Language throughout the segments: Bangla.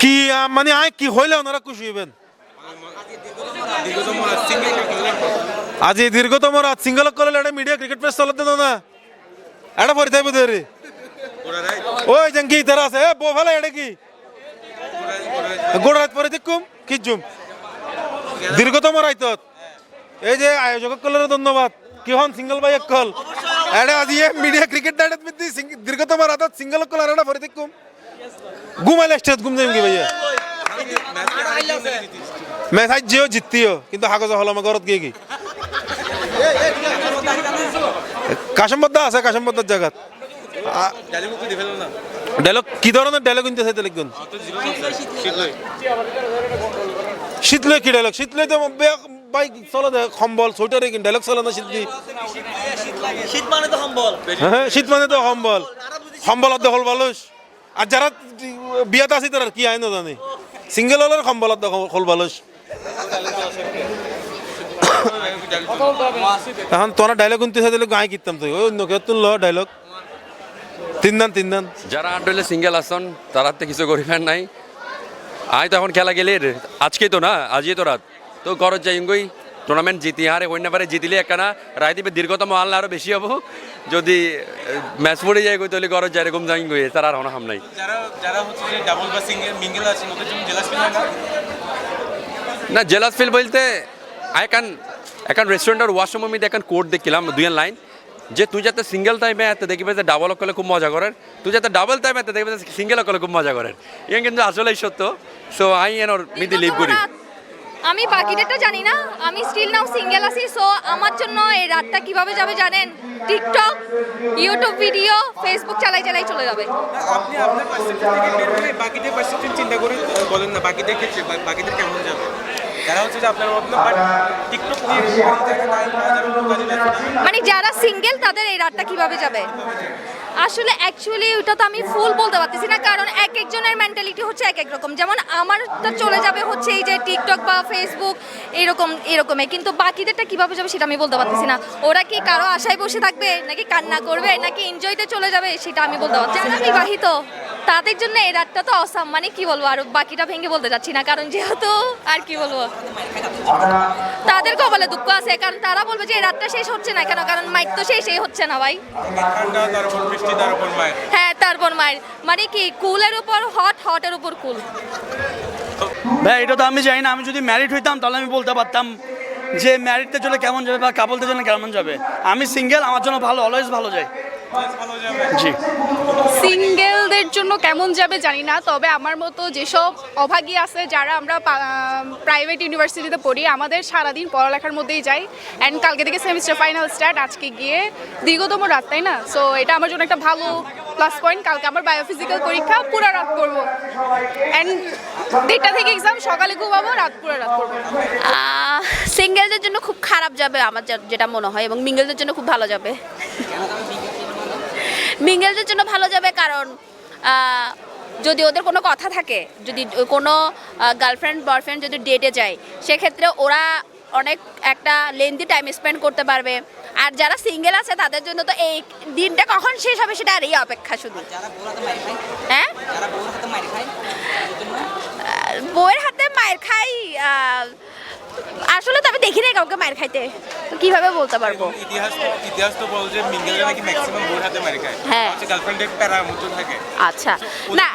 কি মানে আয় কি হইলে ওনারা খুশি হইবেন। আজি দীর্ঘতম রাত সিঙ্গল করলে এটা মিডিয়া ক্রিকেট প্রেস চলতে দাও না এটা পরে থাকবে ধরে। ওই জঙ্কি তারা আছে এ বো ফেলা এটা কি? গোড় রাত পরে দেখুম খিজুম দীর্ঘতম রাইতত। এই যে আয়োজক কলের ধন্যবাদ। কি হন সিঙ্গল বাই এক কল এটা আজি মিডিয়া ক্রিকেট ডাইরেক্ট দীর্ঘতম রাতত সিঙ্গল কল আর এটা পরে দেখুম। ঘুমাইলে স্টেজ ঘুম যাইম কি ভাইয়া ম্যাচ আজ যেও জিততিও কিন্তু হাগজ হল আমার ঘরত গিয়ে কি কাশমবদ্ধ আছে কাশমবদ্ধ জায়গাত ডায়লগ কি ধরনের ডায়লগ কিনতে চাইতে জিরো শীতলে কি ডায়লগ শীতলে তো বাইক চলে দে কম্বল সোয়েটারে কি ডায়লগ চলে না শীত দি শীত মানে তো সম্বল হ্যাঁ শীত মানে তো কম্বল কম্বলত দখল বালুস আর যারা বিয়াত আছে তারা কি আইন জানে সিঙ্গেল হলের কম্বলত দখল বালুস। এখন তোরা ডায়লগ কিনতে চাইতে গায়ে কিনতাম তুই। ওই অন্য কেউ তুললো ডায়লগ তিন দান তিন দান যারা আন্ডলে সিঙ্গেল আসন, তারা তো কিছু করিবেন নাই। আয় তো এখন খেলা গেলে, আজকেই তো না, আজই তো রাত। তো ঘরত যাই গই টুর্নামেন্ট জিতি হারে অন্য বারে জিতিলে একখানা রায় দিবে দীর্ঘতম আল্লাহ আরও বেশি হব। যদি ম্যাচ পড়ে যায় গই তাহলে ঘরত যাই এরকম যাই গই তার আর হাম নাই। যারা যারা হচ্ছে যে ডাবল বা সিঙ্গেল মিঙ্গেল আছে ওদের জন্য জেলাস ফিল না জেলাস ফিল বলতে একান একান রেস্টুরেন্টের ওয়াশরুমের মধ্যে একান কোড দেখছিলাম দুই লাইন যে তুই যাতে সিঙ্গেল টাইমে এতে দেখবে যে ডাবল করলে খুব মজা করেন তুই যাতে ডাবল টাইমে এতে দেখবে যে সিঙ্গেল করলে খুব মজা করেন ইয়ে কিন্তু আসলেই সত্য। সো আই এন এনর মিদি লিভ করি। আমি বাকিটা জানি না, আমি স্টিল নাও সিঙ্গেল আছি সো আমার জন্য এই রাতটা কীভাবে যাবে জানেন? টিকটক ইউটিউব ভিডিও ফেসবুক চালাই চালাই চলে যাবে। আপনি আপনার থেকে বাকিদের চিন্তা করে বলেন না, বাকিদের কেমন যাবে? হচ্ছে যে আপনার বাট মানে যারা সিঙ্গেল তাদের এই রাতটা কীভাবে যাবে? আসলে অ্যাকচুয়ালি ওটা তো আমি ফুল বলতে পারতেছি না কারণ এক একজনের মেন্টালিটি হচ্ছে এক এক রকম। যেমন আমারটা চলে যাবে হচ্ছে এই যে টিকটক বা ফেসবুক এরকম এরকমই কিন্তু বাকিদেরটা কীভাবে যাবে সেটা আমি বলতে পারতেছি না। ওরা কি কারও আশায় বসে থাকবে নাকি কান্না করবে নাকি এনজয়তে চলে যাবে সেটা আমি বলতে পারছি। যারা বিবাহিত তাদের জন্য এই রাতটা তো অসাম মানে কি বলব আর বাকিটা ভেঙে বলতে যাচ্ছি না কারণ যেহেতু আর কি বলব? তাদের কপালে দুঃখ আছে কারণ তারা বলবে যে এই রাতটা শেষ হচ্ছে না কেন? কারণ মাইক তো শেষই হচ্ছে না ভাই। হ্যাঁ তারপর মায়ের। মানে কি কুলের উপর হট হটের উপর কুল। ভাই এটা তো আমি জানি না আমি যদি ম্যারিড হইতাম তাহলে আমি বলতে পারতাম যে ম্যারিডদের জন্য কেমন যাবে বা কাপলদের জন্য কেমন যাবে। আমি সিঙ্গেল আমার জন্য ভালো অলওয়েজ ভালো যায়। ভালো যাবে। সিঙ্গেলদের জন্য কেমন যাবে জানি না, তবে আমার মতো যেসব অভাগী আছে যারা আমরা প্রাইভেট ইউনিভার্সিটিতে পড়ি, আমাদের সারাদিন পড়ালেখার মধ্যেই যাই। অ্যান্ড কালকে থেকে সেমিস্টার ফাইনাল স্টার্ট আজকে গিয়ে দীর্ঘতম রাত, তাই না? সো এটা আমার জন্য একটা ভালো প্লাস পয়েন্ট কালকে আমার বায়োফিজিক্যাল পরীক্ষা, পুরো রাত করব। অ্যান্ড দেড়টা থেকে এক্সাম সকালে ঘুমাবো, রাত পুরো রাত করব। সিঙ্গেলদের জন্য খুব খারাপ যাবে আমার যেটা মনে হয়, এবং মিঙ্গেলদের জন্য খুব ভালো যাবে। মিঙ্গেলদের জন্য ভালো যাবে কারণ যদি ওদের কোনো কথা থাকে যদি কোনো গার্লফ্রেন্ড বয়ফ্রেন্ড যদি ডেটে যায় সেক্ষেত্রে ওরা অনেক একটা লেন্দি টাইম স্পেন্ড করতে পারবে। আর যারা সিঙ্গেল আছে তাদের জন্য তো এই দিনটা কখন শেষ হবে সেটা আর এই অপেক্ষা শুধু। হ্যাঁ? বউয়ের হাতে মায়ের খাই আসলে তো আমি দেখি নাই কাউকে মায়ের খাইতে তো কীভাবে বলতে পারব? ইতিহাস ইতিহাস তো বল যে মিঙ্গেলে নাকি ম্যাক্সিমাম বোর হাতে মারি খায়। হ্যাঁ। গার্লফ্রেন্ডের প্যারা মতো থাকে। আচ্ছা। না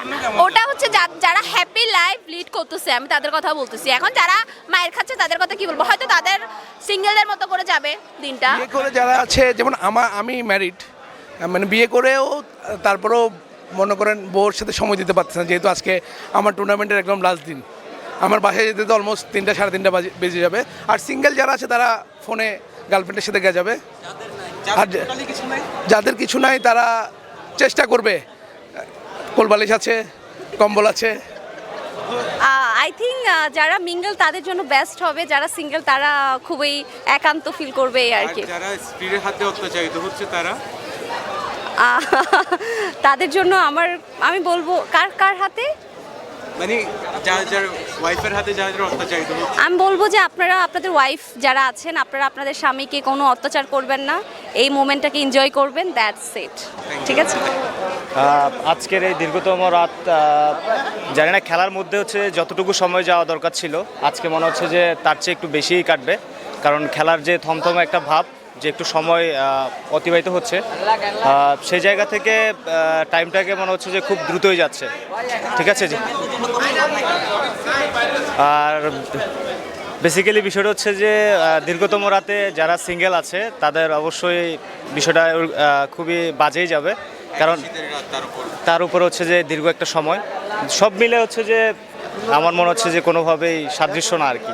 ওটা হচ্ছে যারা হ্যাপি লাইফ লিড করতেছে আমি তাদের কথা বলতেছি। এখন যারা মায়ের খাচ্ছে তাদের কথা কি বলব? হয়তো তাদের সিঙ্গেলদের মতো করে যাবে দিনটা। বিয়ে করে যারা আছে যেমন আমার আমি ম্যারিড মানে বিয়ে করেও তারপরেও মনে করেন বউর সাথে সময় দিতে পারছে না যেহেতু আজকে আমার টুর্নামেন্টের একদম লাস্ট দিন। আমার বাসায় যেতে তো অলমোস্ট তিনটা সাড়ে তিনটা বাজে বেজে যাবে। আর সিঙ্গেল যারা আছে তারা ফোনে গার্লফ্রেন্ডের সাথে গিয়ে যাবে। আর যাদের কিছু নাই তারা চেষ্টা করবে। কোলবালিশ আছে কম্বল আছে। আই থিঙ্ক যারা মিঙ্গেল তাদের জন্য বেস্ট হবে। যারা সিঙ্গেল তারা খুবই একান্ত ফিল করবে এই আর আর কি যারা স্ত্রীর হাতে অত্যাচারিত হচ্ছে তারা? তাদের জন্য আমার আমি বলব কার কার হাতে? মানে যার যার ওয়াইফের হাতে যারা যারা অত্যাচারিত আমি বলব যে আপনারা আপনাদের ওয়াইফ যারা আছেন আপনারা আপনাদের স্বামীকে কোনো অত্যাচার করবেন না। এই মোমেন্টটাকে এনজয় করবেন দ্যাটস ইট ঠিক আছে? আজকের এই দীর্ঘতম রাত জানি না খেলার মধ্যে হচ্ছে যতটুকু সময় যাওয়া দরকার ছিল আজকে মনে হচ্ছে যে তার চেয়ে একটু বেশিই কাটবে কারণ খেলার যে থমথম একটা ভাব যে একটু সময় অতিবাহিত হচ্ছে সেই জায়গা থেকে টাইমটাকে মনে হচ্ছে যে খুব দ্রুতই যাচ্ছে। ঠিক আছে আর বেসিক্যালি বিষয়টা হচ্ছে যে দীর্ঘতম রাতে যারা সিঙ্গেল আছে, তাদের অবশ্যই বিষয়টা খুবই বাজেই যাবে। কারণ তার উপর হচ্ছে যে দীর্ঘ একটা সময়। সব মিলে হচ্ছে যে, আমার মনে হচ্ছে যে কোনোভাবেই সাদৃশ্য না আর কি।